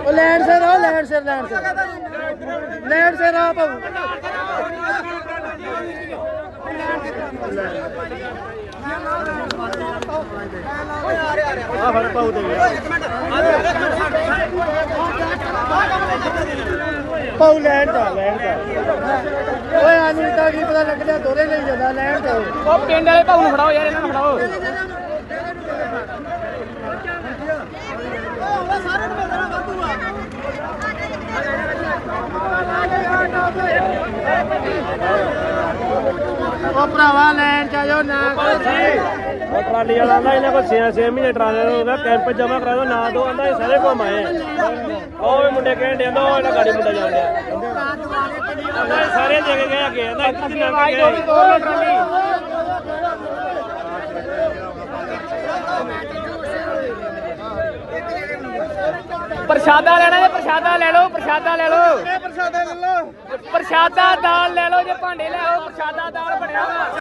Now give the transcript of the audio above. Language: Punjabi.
ਉਹ ਲੈਂਡ ਸੇ ਰੋ ਲੈਂਡ ਸੇ ਲੈਂਡ ਸੇ ਲੈਂਡ ਸੇ ਰੋ ਭਾਊ। ਆ ਫੜ ਪਾਉ ਦੇ ਪਾਉ ਲੈਣ ਦਾ ਲੈਣ ਦਾ ਓਏ ਆਨੂੰ ਤਾਂ ਕੀ ਪਤਾ ਲੱਗਦਾ ਦੋਰੇ ਲਈ ਜਾਂਦਾ ਲੈਣ ਦਾ ਉਹ ਪਿੰਡ ਵਾਲੇ ਭਾਊ ਨੂੰ ਫੜਾਓ ਯਾਰ ਇਹਨਾਂ ਨੂੰ ਫੜਾਓ। ਉਹ ਭਰਾਵਾ ਲੈਣ ਚ ਆਜੋ ਨਾ ਉਹ ਟਰਾਲੀ ਵਾਲਾ ਆਂਦਾ ਇਹਨਾਂ ਕੋਲ 6 ਮਹੀਨੇ ਟਰਾਲੇ ਹੋ ਕੈਂਪ ਜਮਾ ਕਰਾ ਦੋ ਨਾ ਦੋ ਆਂਦਾ ਇਹ ਸਾਰੇ ਘੁੰਮ ਆਏ। ਉਹ ਵੀ ਮੁੰਡੇ ਕਹਿਣ ਦੇ ਆਂਦਾ ਉਹ ਇਹਨਾਂ ਗਾੜੀ ਮੁੰਡਾ ਜਾਣ ਡਿਆ। ਆਂਦਾ ਇਹ ਸਾਰੇ ਦੇ ਕੇ ਗਏ ਅੱਗੇ ਆਂਦਾ ਇੱਕ ਦਿਨ ਲੰਘ ਆਈ ਦੋ ਵੀ ਗਏ। ਤੋੜ ਲੋ ਟਰਾਲੀ ਪ੍ਰਸ਼ਾਦਾ ਲੈਣਾ ਜੇ ਪ੍ਰਸ਼ਾਦਾ ਲੈ ਲਓ? ਪ੍ਰਸ਼ਾਦਾ ਲੈ ਲਓ। ਪ੍ਰਸ਼ਾਦਾ ਲੈ ਲਓ? ਪ੍ਰਸ਼ਾਦਾ ਦਾਲ ਲੈ ਲਓ ਜੇ ਭਾਂਡੇ ਲੈ ਆਓ ਪ੍ਰਸ਼ਾਦਾ ਦਾਲ ਬਣਿਆ ਵਾ।